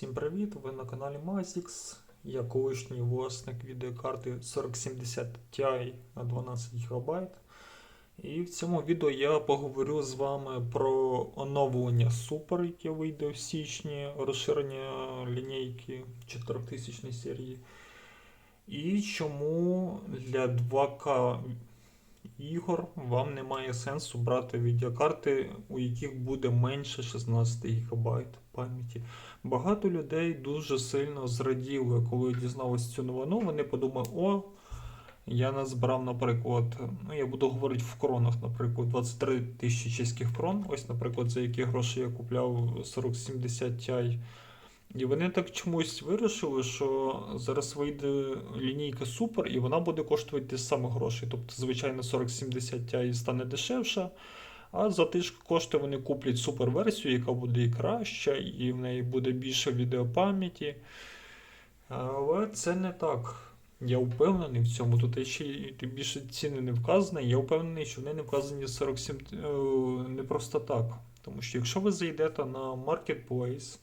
Всім привіт! Ви на каналі Mazix. Я колишній власник відеокарти 4070 Ti на 12 ГБ. І в цьому відео я поговорю з вами про оновлення Super, яке вийде в січні, розширення лінійки 4000 серії. І чому для 2К ігор вам немає сенсу брати відеокарти, у яких буде менше 16 ГБ пам'яті. Багато людей дуже сильно зраділи, коли дізналися цю новину. Вони подумали, о, я назбирав, наприклад, ну я буду говорити в кронах, наприклад, 23 тисячі чеських крон. Ось, наприклад, за які гроші я купляв 4070 Ti. І вони так чомусь вирішили, що зараз вийде лінійка Super, і вона буде коштувати ті самі гроші. Тобто, звичайно, 4070 Ti стане дешевша. А за ті кошти вони куплять суперверсію, яка буде і краща, і в неї буде більше відеопам'яті. Але це не так. Я впевнений в цьому. Тут ще більше ціни не вказані. Я впевнений, що вони не вказані 47 е, не просто так. Тому що якщо ви зайдете на Marketplace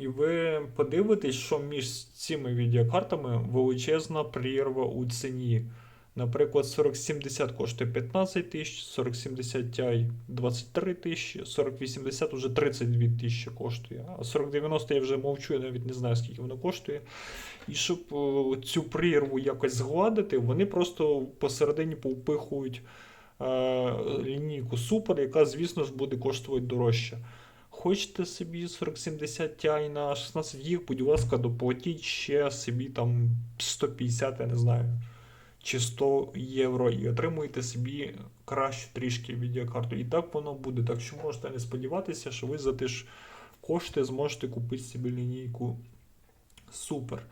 і ви подивитесь, що між цими відеокартами величезна прірва у ціні. Наприклад, 4070 коштує 15 тисяч, 4070 Ti 23 тисячі, 4080 вже 32 тисячі коштує. А 4090 я вже мовчу, я навіть не знаю, скільки воно коштує. І щоб е, цю прірву якось згладити, вони просто посередині повпихують е, лінійку Super, яка, звісно ж, буде коштувати дорожче. Хочете собі 4070 Ti на 16 гіг, будь ласка, доплатіть ще собі там 150, я не знаю чи 100 євро і отримуєте собі кращу трішки відеокарту. І так воно буде. Так що можете не сподіватися, що ви за ті ж кошти зможете купити собі лінійку Супер.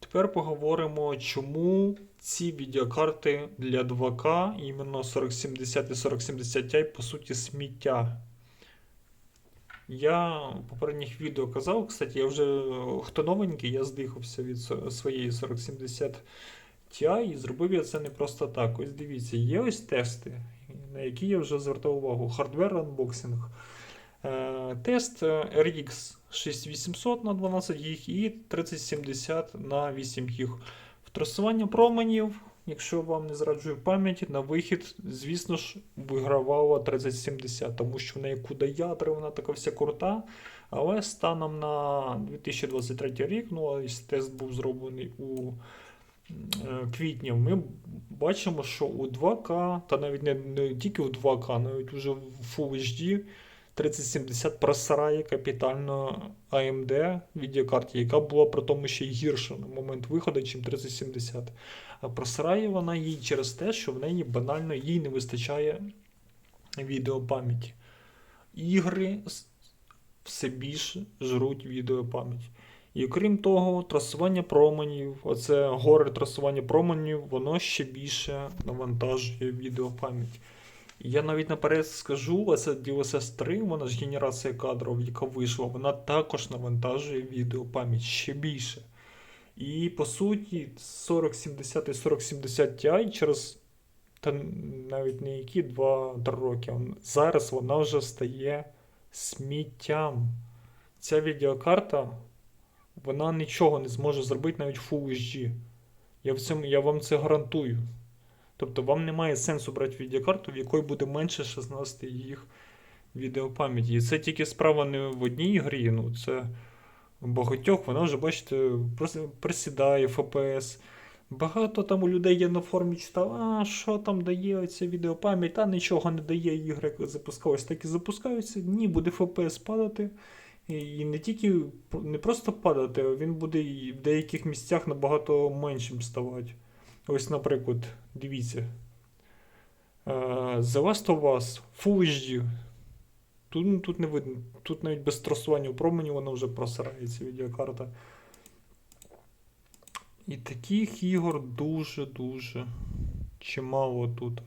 Тепер поговоримо, чому ці відеокарти для 2К, іменно 4070 і 4070 Ti, по суті, сміття. Я в попередніх відео казав, кстати, я вже хто новенький, я здихався від своєї 4070 Ti і зробив я це не просто так. Ось дивіться, є ось тести, на які я вже звертав увагу. Unboxing. Е, Тест е, RX 6800 на 12 ГБ і 3070 на 8 ГБ. Втрасування променів, якщо вам не зраджує пам'ять, на вихід, звісно ж, вигравала 3070, тому що в неї куди ядра, вона така вся крута. Але станом на 2023 рік, ну ось тест був зроблений у е, квітні, ми бачимо, що у 2К, та навіть не, не тільки у 2К, навіть уже в Full HD 3070 просирає капітально AMD відеокарті, яка була при тому ще й гірша на момент виходу, ніж 3070. А просирає вона їй через те, що в неї банально їй не вистачає відеопам'яті. Ігри все більше жруть відеопам'ять. І крім того, трасування променів, оце горе трасування променів, воно ще більше навантажує відеопам'ять. Я навіть наперед скажу, оце DLSS 3, вона ж генерація кадрів, яка вийшла, вона також навантажує відеопам'ять ще більше. І по суті, 4070 і 4070 Ti через та навіть не які 2-3 роки. Зараз вона вже стає сміттям. Ця відеокарта вона нічого не зможе зробити навіть Full HD. Я, в цьому, я вам це гарантую. Тобто вам немає сенсу брати відеокарту, в якої буде менше 16 їх відеопам'яті. І це тільки справа не в одній грі, ну це в багатьох, вона вже, бачите, присідає FPS. Багато там у людей я на форумі читав, а що там дає оця відеопам'ять, та нічого не дає ігри, запускалися, так і запускаються. Ні, буде FPS падати. І не тільки не просто падати, а він буде і в деяких місцях набагато меншим ставати. Ось, наприклад, дивіться. Е, The Last of Us Full HD. Тут, ну, тут не видно. Тут навіть без трасування променю вона вже просирається відеокарта. І таких ігор дуже-дуже чимало тут.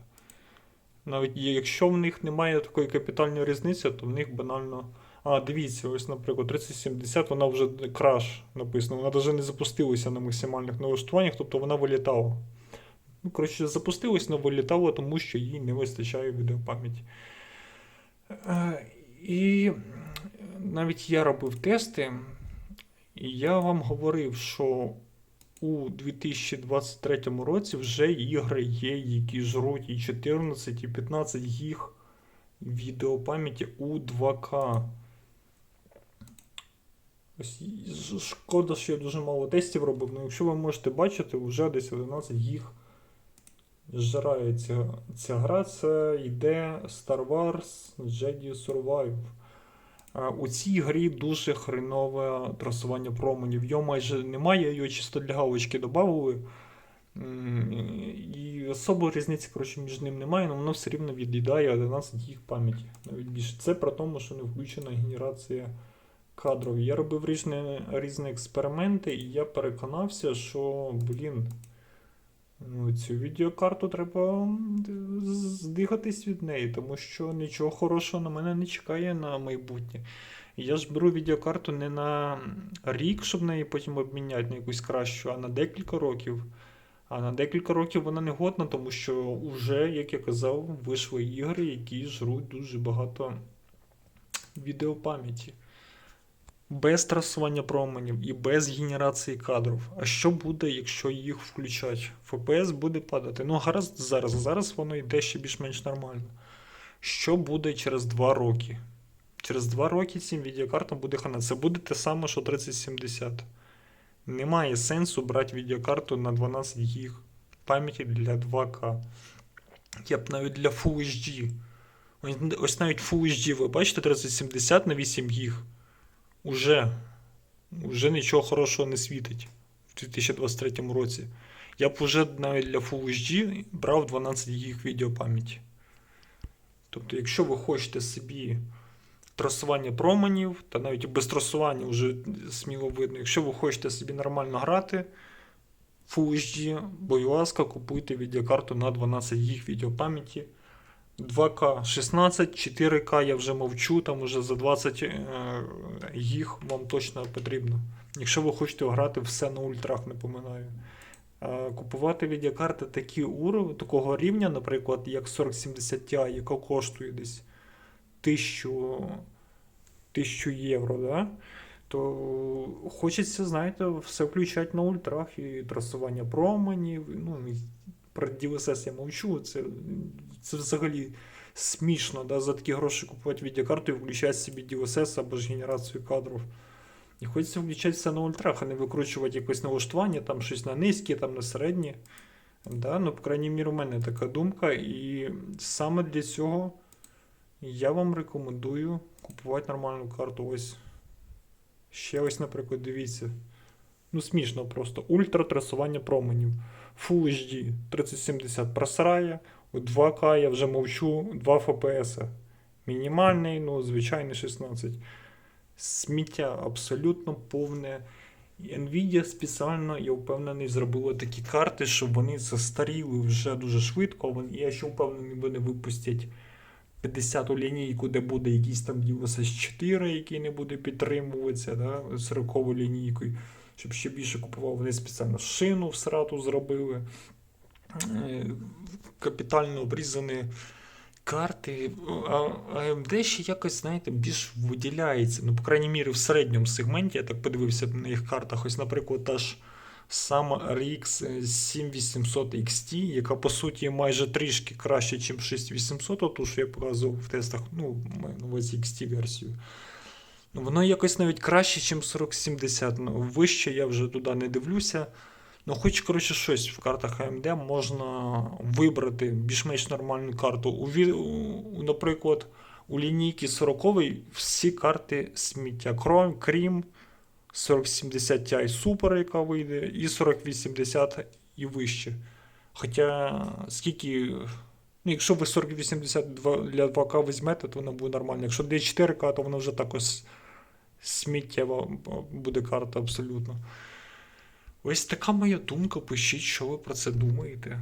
Навіть якщо в них немає такої капітальної різниці, то в них банально. А, дивіться, ось, наприклад, 3070, вона вже краш написано. Вона навіть не запустилася на максимальних налаштуваннях, тобто вона вилітала. Ну, коротше, запустилась, але вилітала, тому що їй не вистачає відеопам'яті. Е, І навіть я робив тести. І я вам говорив, що у 2023 році вже ігри є, які жруть і 14, і 15 гіг відеопам'яті у 2К. Ось шкода, що я дуже мало тестів робив, але якщо ви можете бачити, вже десь 11 гіг жирає ця, ця гра. Це йде Star Wars Jedi Survive. У цій грі дуже хренове трасування променів. Його майже немає, його чисто для галочки додали. І особо різниці коротше, між ним немає, але воно все рівно від'їдає 11 гіг пам'яті. Навіть більше. Це при тому, що не включена генерація кадрів. Я робив різні, різні експерименти, і я переконався, що, блін, ну, цю відеокарту треба здихатись від неї, тому що нічого хорошого на мене не чекає на майбутнє. Я ж беру відеокарту не на рік, щоб неї потім обміняти на якусь кращу, а на декілька років. А на декілька років вона не годна, тому що вже, як я казав, вийшли ігри, які жруть дуже багато відеопам'яті. Без трасування променів і без генерації кадрів. А що буде, якщо їх включати? FPS буде падати. Ну, гаразд зараз. Зараз воно йде ще більш-менш нормально. Що буде через 2 роки? Через 2 роки цим відеокартам буде хана. Це буде те саме, що 3070. Немає сенсу брати відеокарту на 12 гіг пам'яті для 2К. Я б навіть для Full HD. Ось навіть Full HD, ви бачите 3070 на 8 гіг. Уже, уже нічого хорошого не світить в 2023 році. Я б уже навіть для Full HD брав 12 гіг відеопам'яті. Тобто, якщо ви хочете собі трасування променів, та навіть без трасування вже сміло видно, якщо ви хочете собі нормально грати Full HD, будь ласка, купуйте відеокарту на 12 гіг відеопам'яті. 2К 16, 4К я вже мовчу, там уже за 20 е, гіг вам точно потрібно. Якщо ви хочете грати все на ультрах, напоминаю. Е, Купувати відеокарти такі ур, такого рівня, наприклад, як 4070 Ti, яка коштує десь 1000, 1000 євро, да? то хочеться, знаєте, все включати на ультрах і трасування променів. Ну, про DLSS я мовчу. Це, це взагалі смішно, да, за такі гроші купувати відеокарту і включати собі DLSS або ж генерацію кадрів. І хочеться включати все на ультрах, а не викручувати якось налаштування, там щось на низькі, там на середні. Да? Ну, по крайній мірі, у мене така думка. І саме для цього я вам рекомендую купувати нормальну карту. Ось. Ще ось, наприклад, дивіться. Ну, смішно просто. Ультра трасування променів. Full HD 3070 просрає. У 2К я вже мовчу 2 FPS. Мінімальний, ну, звичайний 16. Сміття абсолютно повне. Nvidia спеціально, я впевнений, зробила такі карти, щоб вони застаріли вже дуже швидко. Я ще впевнений, вони випустять 50-ту лінійку, де буде якийсь там DLSS 4, який не буде підтримуватися, да, 40 лінійкою, щоб ще більше купував. Вони спеціально шину в срату зробили. Е, Капітально обрізані карти. А AMD ще якось, знаєте, більш виділяється. Ну, по крайній мірі, в середньому сегменті, я так подивився на їх картах. Ось, наприклад, та ж сама RX 7800 XT, яка по суті майже трішки краще, ніж 6800, ту, що я показував в тестах, ну, на увазі XT версію. Ну, воно якось навіть краще, ніж 4070. Ну, вище я вже туди не дивлюся. Ну, хоч, коротше, щось в картах AMD можна вибрати більш-менш нормальну карту. У, у, наприклад, у лінійки 40 всі карти сміття. Крім, крім 4070 Ti Super, яка вийде, і 4080 і вище. Хоча, скільки. Ну, якщо ви 4080 для 2К візьмете, то воно буде нормально. Якщо для 4К, то воно вже також сміттєва буде карта абсолютно. Ось така моя думка. Пишіть, що ви про це думаєте.